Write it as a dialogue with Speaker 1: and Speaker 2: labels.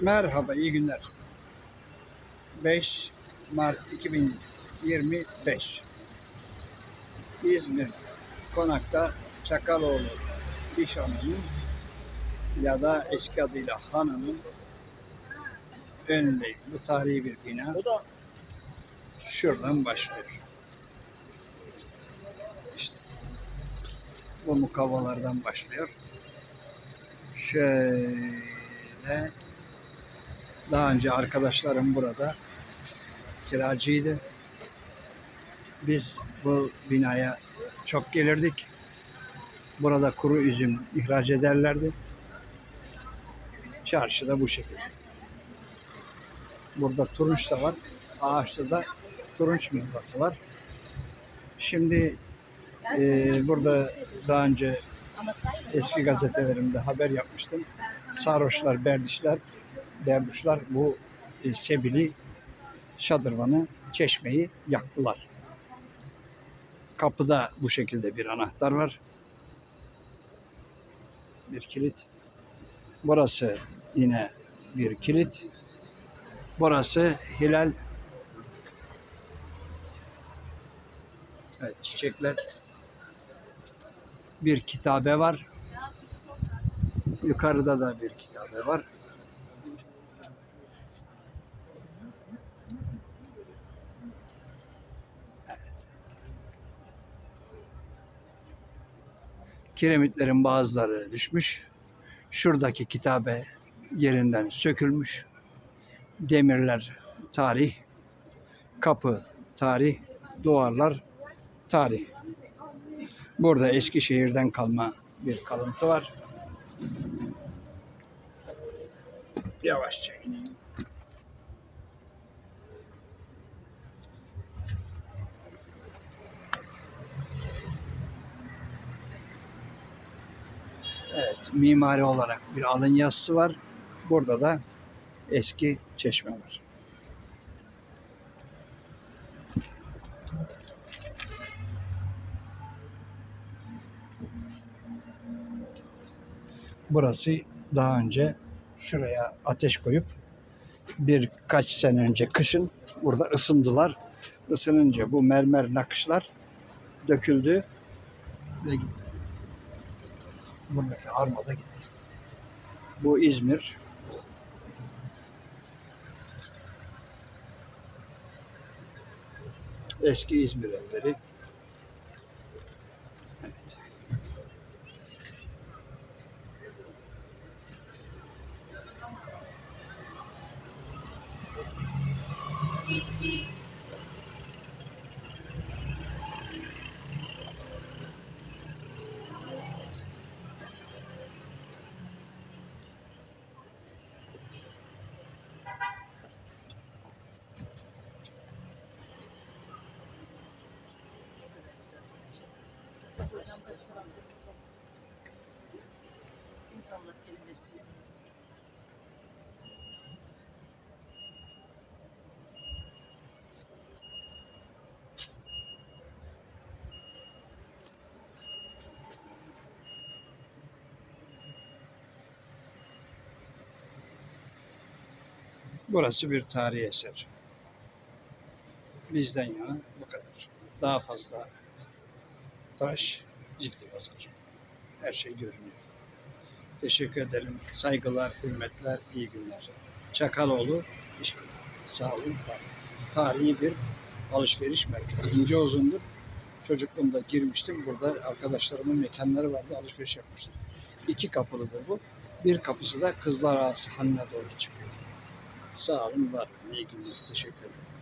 Speaker 1: Merhaba, iyi günler. 5 Mart 2025. İzmir Konak'ta Çakaloğlu İş Hanı'nın ya da eski adıyla Hanı'nın önünde bu tarihi bir bina. Şuradan başlıyor. İşte bu mukavvalardan başlıyor. Şöyle daha önce arkadaşlarım burada kiracıydı. Biz bu binaya çok gelirdik. Burada kuru üzüm ihraç ederlerdi. Çarşıda bu şekilde. Burada turunç da var. Ağaçta da turunç meyvesi var. Şimdi e, burada daha önce eski gazetelerimde haber yapmıştım. Sarhoşlar, berdişler, berduşlar bu e, Sebili, Şadırvan'ı, Çeşme'yi yaktılar. Kapıda bu şekilde bir anahtar var. Bir kilit. Burası yine bir kilit. Burası Hilal. Evet, çiçekler. Bir kitabe var. Yukarıda da bir kitabe var. Kiremitlerin bazıları düşmüş. Şuradaki kitabe yerinden sökülmüş. Demirler tarih, kapı tarih, duvarlar tarih. Burada Eskişehir'den kalma bir kalıntı var. Yavaşça ineyim. Evet, mimari olarak bir alın yazısı var. Burada da eski çeşme var. Burası daha önce şuraya ateş koyup birkaç sene önce kışın burada ısındılar. Isınınca bu mermer nakışlar döküldü ve gitti. Buradaki armada gitti. Bu İzmir. Eski İzmir evleri. Burası bir tarihi eser. Bizden yana bu kadar. Daha fazla tıraş ciddi pazar. Her şey görünüyor. Teşekkür ederim. Saygılar, hürmetler, iyi günler. Çakaloğlu İşkur. Sağ olun. Tarihi bir alışveriş merkezi. İnce uzundur. Çocukluğumda girmiştim. Burada arkadaşlarımın mekanları vardı. Alışveriş yapmıştım. İki kapılıdır bu. Bir kapısı da Kızlar Ağası Hanı'na doğru çıkıyor. Sağ olun, var olun. İyi günler. Teşekkür ederim.